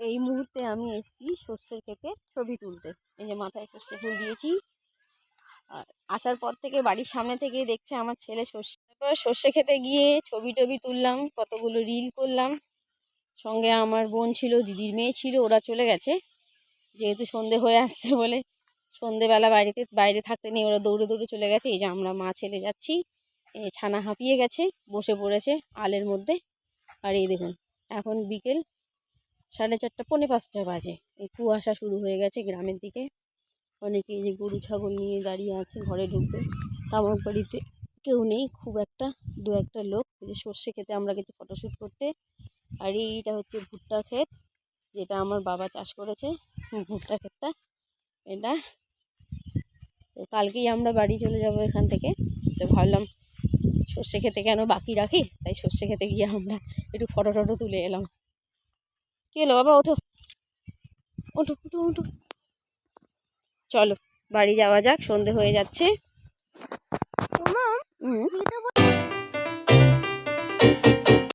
এই মুহূর্তে আমি এসেছি সর্ষের ক্ষেতে ছবি তুলতে। এই যে মাথায় সর্ষে ফুল দিয়েছি। আর আসার পর থেকে বাড়ির সামনে থেকে দেখছে আমার ছেলে সর্ষে। সর্ষে খেতে গিয়ে ছবি টবি তুললাম, কতগুলো রিল করলাম। সঙ্গে আমার বোন ছিল, দিদির মেয়ে ছিল, ওরা চলে গেছে। যেহেতু সন্ধে হয়ে আসছে বলে সন্ধেবেলা বাড়িতে, বাইরে থাকতে নেই, ওরা দৌড়ে দৌড়ে চলে গেছে। এই যে আমরা মা ছেলে যাচ্ছি এই ছানা হাঁপিয়ে গেছে, বসে পড়েছে আলের মধ্যে। আর এই দেখুন, এখন বিকেল সাড়ে চারটা, পৌনে পাঁচটা বাজে। এই কুয়াশা শুরু হয়ে গেছে গ্রামের দিকে। অনেকে যে গরু, ছাগল নিয়ে দাঁড়িয়ে আছে, ঘরে ঢুকবে। তা আমার বাড়িতে কেউ নেই, খুব একটা, দু একটা লোক। যে সর্ষে খেতে আমরা গেছি ফটোশ্যুট করতে। আর এইটা হচ্ছে ভুট্টার ক্ষেত, যেটা আমার বাবা চাষ করেছে, ভুট্টা ক্ষেতটা। এটা তো কালকেই আমরা বাড়ি চলে যাব এখান থেকে। তো ভাবলাম সর্ষে খেতে কেন বাকি রাখি? তাই সর্ষে খেতে গিয়ে আমরা একটু ফটো টটো তুলে এলাম। কী হলো বাবা? ওঠো। ওঠো ওঠো ওঠো। চলো বাড়ি যাওয়া যাক সন্ধে হয়ে যাচ্ছে।